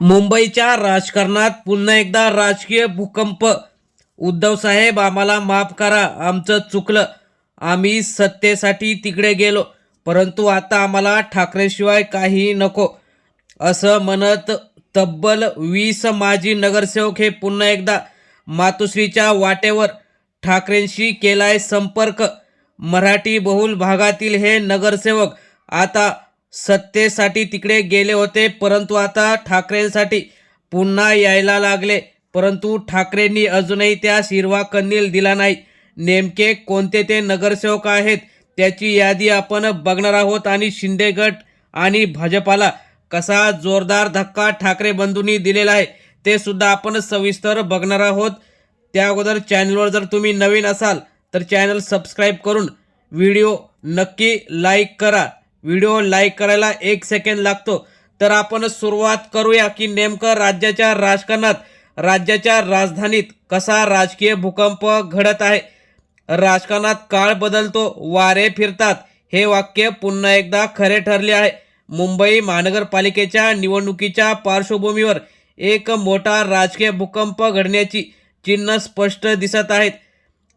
मुंबईच्या राजकारणात पुन्हा एकदा राजकीय भूकंप. उद्धव साहेब आम्हाला माफ करा आमचं चुकलं. आम्ही सत्तेसाठी तिकडे गेलो परंतु आता आम्हाला ठाकरेशिवाय काही नको. असं म्हणत तब्बल वीस माजी नगरसेवक हे पुन्हा एकदा मातोश्रीच्या वाटेवर ठाकरेंशी केलाय संपर्क. मराठी बहुल भागातील हे नगरसेवक आता सत्तेसाठी तिकडे गेले होते परंतु आता ठाकरेंसाठी पुन्हा यायला लागले. परंतु ठाकरेंनी अजूनही त्यास हिरवा कंदील दिला नाही. नेमके कोणते ते नगरसेवक आहेत त्याची यादी आपण बघणार आहोत. आणि शिंदे गट आणि भाजपाला कसा जोरदार धक्का ठाकरे बंधूंनी दिलेला आहे ते सुद्धा आपण सविस्तर बघणार आहोत. त्या अगोदर चॅनलवर जर तुम्ही नवीन असाल तर चॅनल सबस्क्राईब करून व्हिडिओ नक्की लाईक करा. व्हिडिओ लाईक करायला एक सेकंड लागतो. तर आपण सुरुवात करूया की नेमकं राज्याच्या राजकारणात राज्याच्या राजधानीत कसा राजकीय भूकंप घडत आहे? राजकारणात काळ बदलतो वारे फिरतात. हे वाक्य पुन्हा एकदा खरे ठरले आहे. मुंबई महानगरपालिकेच्या निवडणुकीच्या पार्श्वभूमीवर एक मोठा राजकीय भूकंप घडण्याची चिन्ह स्पष्ट दिसत आहेत.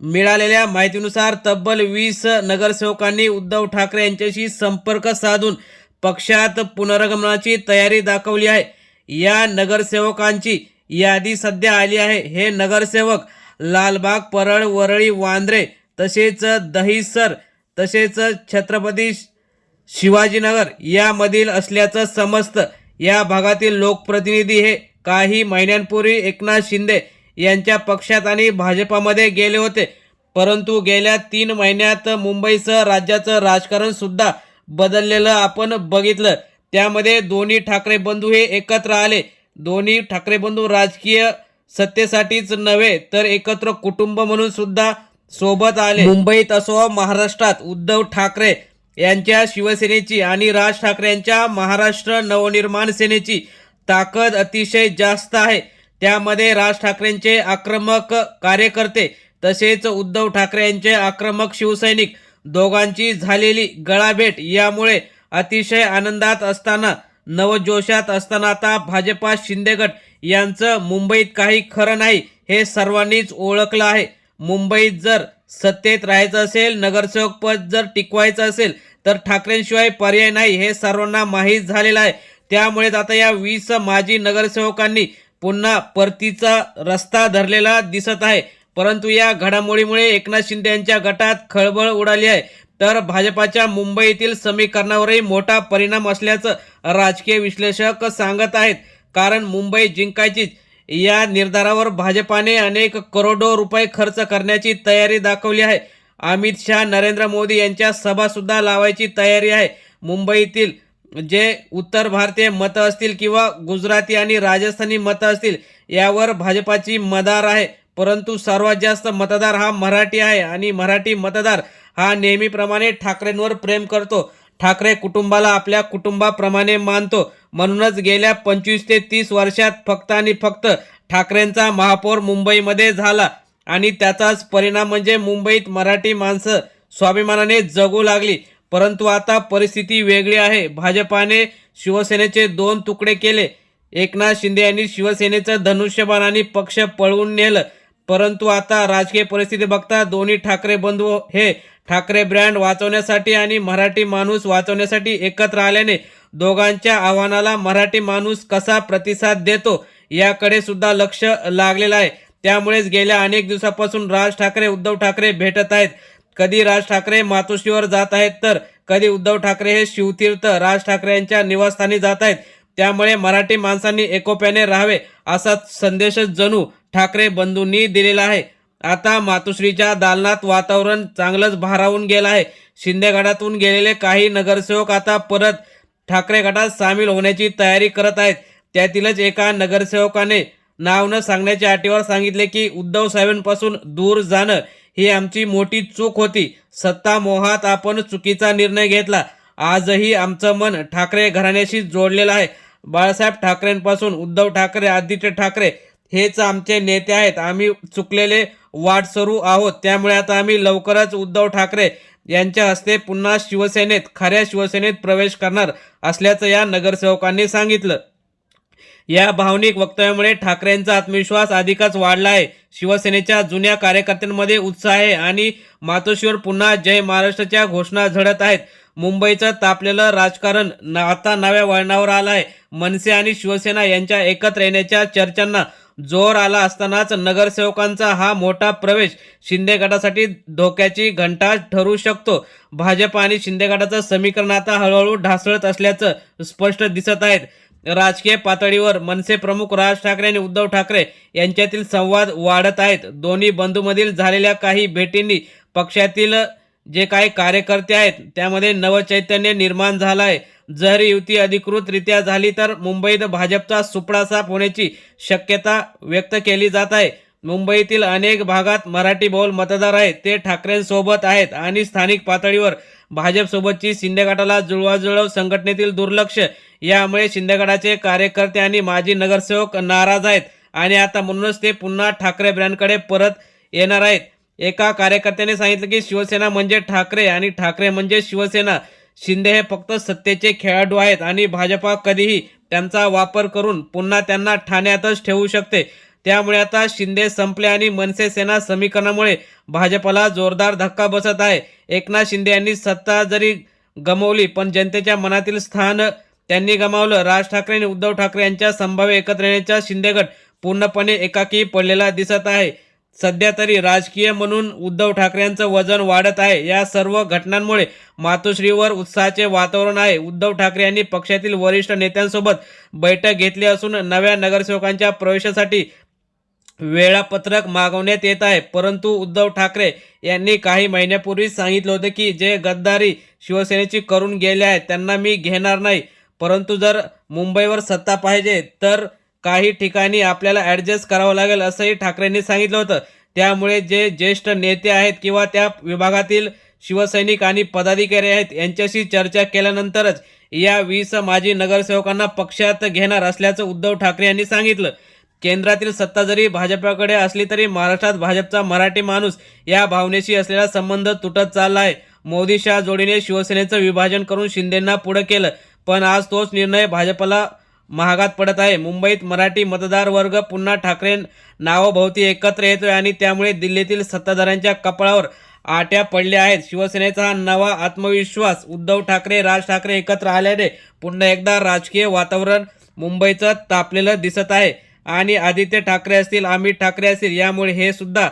मिळालेल्या माहितीनुसार तब्बल वीस नगरसेवकांनी उद्धव ठाकरे यांच्याशी संपर्क साधून पक्षात पुनर्गमनाची तयारी दाखवली आहे. या नगरसेवकांची यादी सध्या आली आहे. हे नगरसेवक लालबाग परळ वरळी वांद्रे तसेच दहिसर तसेच छत्रपती शिवाजीनगर यामधील असल्याचं समजतं. या भागातील लोकप्रतिनिधी हे काही महिन्यांपूर्वी एकनाथ शिंदे यांच्या पक्षात आणि भाजपामध्ये गेले होते. परंतु गेल्या तीन महिन्यात मुंबईसह राज्याचं राजकारणसुद्धा बदललेलं आपण बघितलं. त्यामध्ये दोन्ही ठाकरे बंधू हे एकत्र आले. दोन्ही ठाकरे बंधू राजकीय सत्तेसाठीच नव्हे तर एकत्र कुटुंब म्हणून सुद्धा सोबत आले. मुंबईत असो महाराष्ट्रात उद्धव ठाकरे यांच्या शिवसेनेची आणि राज ठाकरे यांच्या महाराष्ट्र नवनिर्माण सेनेची ताकद अतिशय जास्त आहे. त्यामध्ये राज ठाकरेंचे आक्रमक कार्यकर्ते तसेच उद्धव ठाकरे यांचे आक्रमक शिवसैनिक दोघांची झालेली गळाभेट यामुळे अतिशय आनंदात असताना नवजोशात असताना आता भाजपा शिंदे गट यांचं मुंबईत काही खरं नाही हे सर्वांनीच ओळखलं आहे. मुंबईत जर सत्तेत राहायचं असेल नगरसेवक पद जर टिकवायचं असेल तर ठाकरेंशिवाय पर्याय नाही हे सर्वांना माहीत झालेलं आहे. त्यामुळेच आता या वीस माजी नगरसेवकांनी पुन्हा परतीचा रस्ता धरलेला दिसत आहे. परंतु या घडामोडीमुळे एकनाथ शिंदे यांच्या गटात खळबळ उडाली आहे. तर भाजपाच्या मुंबईतील समीकरणावरही मोठा परिणाम असल्याचं राजकीय विश्लेषक सांगत आहेत. कारण मुंबई जिंकायची या निर्धारावर भाजपाने अनेक करोडो रुपये खर्च करण्याची तयारी दाखवली आहे. अमित शहा नरेंद्र मोदी यांच्या सभासुद्धा लावायची तयारी आहे. मुंबईतील जे उत्तर भारतीय मतं असतील किंवा गुजराती आणि राजस्थानी मतं असतील यावर भाजपाची मदार आहे. परंतु सर्वात जास्त मतदार हा मराठी आहे आणि मराठी मतदार हा नेहमीप्रमाणे ठाकरेंवर प्रेम करतो. ठाकरे कुटुंबाला आपल्या कुटुंबाप्रमाणे मानतो. म्हणूनच गेल्या पंचवीस ते तीस वर्षात फक्त आणि फक्त ठाकरेंचा महापौर मुंबईमध्ये झाला आणि त्याचाच परिणाम म्हणजे मुंबईत मराठी माणसं स्वाभिमानाने जगू लागली. परंतु आता परिस्थिती वेगळी आहे. भाजपाने शिवसेनेचे दोन तुकडे केले. एकनाथ शिंदे यांनी शिवसेनेचं धनुष्यबाण आणि पक्ष पळवून नेलं. परंतु आता राजकीय परिस्थिती बघता दोन्ही ठाकरे बंधू हे ठाकरे ब्रँड वाचवण्यासाठी आणि मराठी माणूस वाचवण्यासाठी एकत्र आल्याने दोघांच्या आव्हानाला मराठी माणूस कसा प्रतिसाद देतो याकडे सुद्धा लक्ष लागलेलं आहे. त्यामुळेच गेल्या अनेक दिवसापासून राज ठाकरे उद्धव ठाकरे भेटत आहेत. कधी राज ठाकरे मातोश्रीवर जात आहेत तर कधी उद्धव ठाकरे हे शिवतीर्थ राज ठाकरे यांच्या निवासस्थानी जात आहेत. त्यामुळे मराठी माणसांनी एकोप्याने राहावे असा संदेशच जणू ठाकरे बंधूंनी दिलेला आहे. आता मातोश्रीच्या दालनात वातावरण चांगलंच भारावून गेलं आहे. शिंदे गटातून गेलेले काही नगरसेवक आता परत ठाकरे गटात सामील होण्याची तयारी करत आहेत. त्यातीलच एका नगरसेवकाने नाव न सांगण्याच्या अटीवर सांगितले की उद्धव साहेबांपासून दूर जाणं ही आमची मोठी चूक होती. सत्ता मोहात आपण चुकीचा निर्णय घेतला. आजही आमचं मन ठाकरे घराण्याशी जोडलेलं आहे. बाळासाहेब ठाकरेंपासून उद्धव ठाकरे आदित्य ठाकरे हेच आमचे नेते आहेत. आम्ही चुकलेले वाटसरू आहोत. त्यामुळे आता आम्ही लवकरच उद्धव ठाकरे यांच्या हस्ते पुन्हा शिवसेनेत खऱ्या शिवसेनेत प्रवेश करणार असल्याचं या नगरसेवकांनी सांगितलं. या भावनिक वक्तव्यामुळे ठाकरेंचा आत्मविश्वास अधिकच वाढला आहे शिवसेनेच्या जुन्या कार्यकर्त्यांमध्ये उत्साह आहे आणि मातोश्रीवर पुन्हा जय महाराष्ट्राच्या घोषणा झडत आहेत. मुंबईचं तापलेलं राजकारण आता नव्या वळणावर आलं आहे मनसे आणि शिवसेना यांच्या एकत्र येण्याच्या चर्चांना जोर आला असतानाच नगरसेवकांचा हा मोठा प्रवेश शिंदे गटासाठी धोक्याची घंटा ठरू शकतो. भाजप आणि शिंदे गटाचं समीकरण आता हळूहळू ढासळत असल्याचं स्पष्ट दिसत आहेत. राजकीय पातळीवर मनसे प्रमुख राज ठाकरे आणि उद्धव ठाकरे यांच्यातील संवाद वाढत आहेत. दोन्ही बंधूमधील झालेल्या काही भेटींनी पक्षातील जे काही कार्यकर्ते आहेत त्यामध्ये नवचैतन्य निर्माण झालं आहे जर युती अधिकृतरित्या झाली तर मुंबईत भाजपचा सुपडा साफ होण्याची शक्यता व्यक्त केली जात आहे. मुंबईतील अनेक भागात मराठी बहुल मतदार आहेत ते ठाकरेंसोबत आहेत आणि स्थानिक पातळीवर भाजपसोबतची शिंदेगटाला जुळवाजुळव संघटनेतील दुर्लक्ष यामुळे शिंदेगडाचे कार्यकर्ते आणि माजी नगरसेवक नाराज आहेत आणि आता म्हणूनच ते पुन्हा ठाकरे ब्रँडकडे परत येणार आहेत. एका कार्यकर्त्याने सांगितलं की शिवसेना म्हणजे ठाकरे आणि ठाकरे म्हणजे शिवसेना. शिंदे हे फक्त सत्तेचे खेळाडू आहेत आणि भाजपा कधीही त्यांचा वापर करून पुन्हा त्यांना ठाण्यातच ठेवू शकते. त्यामुळे आता शिंदे संपले आणि मनसे सेना समीकरणामुळे भाजपला जोरदार धक्का बसत आहे. एकनाथ शिंदे यांनी सत्ता जरी गमवली पण जनतेच्या मनातील स्थान त्यांनी गमावलं. राज ठाकरे आणि उद्धव ठाकरे यांच्या संभाव्य एकत्र येण्याचा शिंदेगट पूर्णपणे एकाकी पडलेला दिसत आहे. सध्या तरी राजकीय म्हणून उद्धव ठाकरेंचं वजन वाढत आहे. या सर्व घटनांमुळे मातोश्रीवर उत्साहाचे वातावरण आहे. उद्धव ठाकरे यांनी पक्षातील वरिष्ठ नेत्यांसोबत बैठक घेतली असून नव्या नगरसेवकांच्या प्रवेशासाठी वेळापत्रक मागवण्यात येत आहे. परंतु उद्धव ठाकरे यांनी काही महिन्यापूर्वी सांगितलं होतं की जे गद्दारी शिवसेनेची करून गेले आहेत त्यांना मी घेणार नाही. परंतु जर मुंबईवर सत्ता पाहिजे तर काही ठिकाणी आपल्याला ॲडजस्ट करावं लागेल असंही ठाकरेंनी सांगितलं होतं. त्यामुळे जे ज्येष्ठ नेते आहेत किंवा त्या विभागातील शिवसैनिक आणि पदाधिकारी आहेत यांच्याशी चर्चा केल्यानंतरच या वीस माजी नगरसेवकांना पक्षात घेणार असल्याचं उद्धव ठाकरे यांनी सांगितलं. केंद्रातील सत्ता जरी भाजपाकडे असली तरी महाराष्ट्रात भाजपचा मराठी माणूस या भावनेशी असलेला संबंध तुटत चालला आहे मोदी शहा जोडीने शिवसेनेचं विभाजन करून शिंदेंना पुढं केलं. पण आज तोच निर्णय भाजपला महागात पडत आहे. मुंबईत मराठी मतदार वर्ग पुन्हा ठाकरे नावाभोवती एकत्र येतोय आणि त्यामुळे दिल्लीतील सत्ताधाऱ्यांच्या कपाळावर आट्या पडल्या आहेत. शिवसेनेचा हा नवा आत्मविश्वास उद्धव ठाकरे राज ठाकरे एकत्र आल्याने पुन्हा एकदा राजकीय वातावरण मुंबईचं तापलेलं दिसत आहे. आणि आदित्य ठाकरे असतील अमित ठाकरे असतील यामुळे हे सुद्धा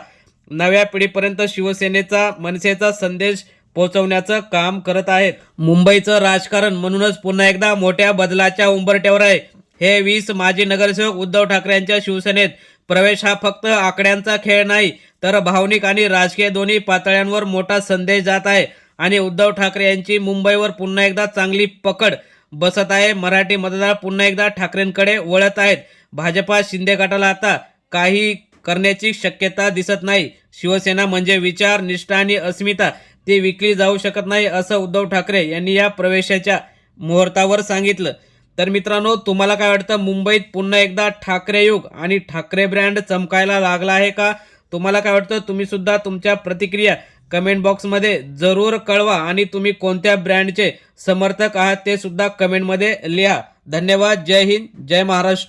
नव्या पिढीपर्यंत शिवसेनेचा मनसेचा संदेश पोहोचवण्याचं काम करत आहेत. मुंबईचं राजकारण म्हणूनच पुन्हा एकदा मोठ्या बदलाच्या उंबरट्यावर आहे. हे वीस माजी नगरसेवक उद्धव ठाकरे यांच्या शिवसेनेत प्रवेश हा फक्त आकड्यांचा खेळ नाही तर भावनिक आणि राजकीय दोन्ही पातळ्यांवर मोठा संदेश जात आहे आणि उद्धव ठाकरे यांची मुंबईवर पुन्हा एकदा चांगली पकड बसत आहे. मराठी मतदार पुन्हा एकदा ठाकरेंकडे वळत आहेत. भाजपा शिंदे गटाला आता काही करण्याची शक्यता दिसत नाही. शिवसेना म्हणजे विचार निष्ठा आणि अस्मिता. ती विकली जाऊ शकत नाही असं उद्धव ठाकरे यांनी या प्रवेशाच्या मुहूर्तावर सांगितलं. तर मित्रांनो तुम्हाला काय वाटतं? मुंबईत पुन्हा एकदा ठाकरे युग आणि ठाकरे ब्रँड चमकायला लागला आहे का? तुम्हाला काय वाटतं? तुम्ही सुद्धा तुमच्या प्रतिक्रिया कमेंट बॉक्समध्ये जरूर कळवा आणि तुम्ही कोणत्या ब्रँडचे समर्थक आहात ते सुद्धा कमेंटमध्ये लिहा. धन्यवाद. जय हिंद. जय महाराष्ट्र.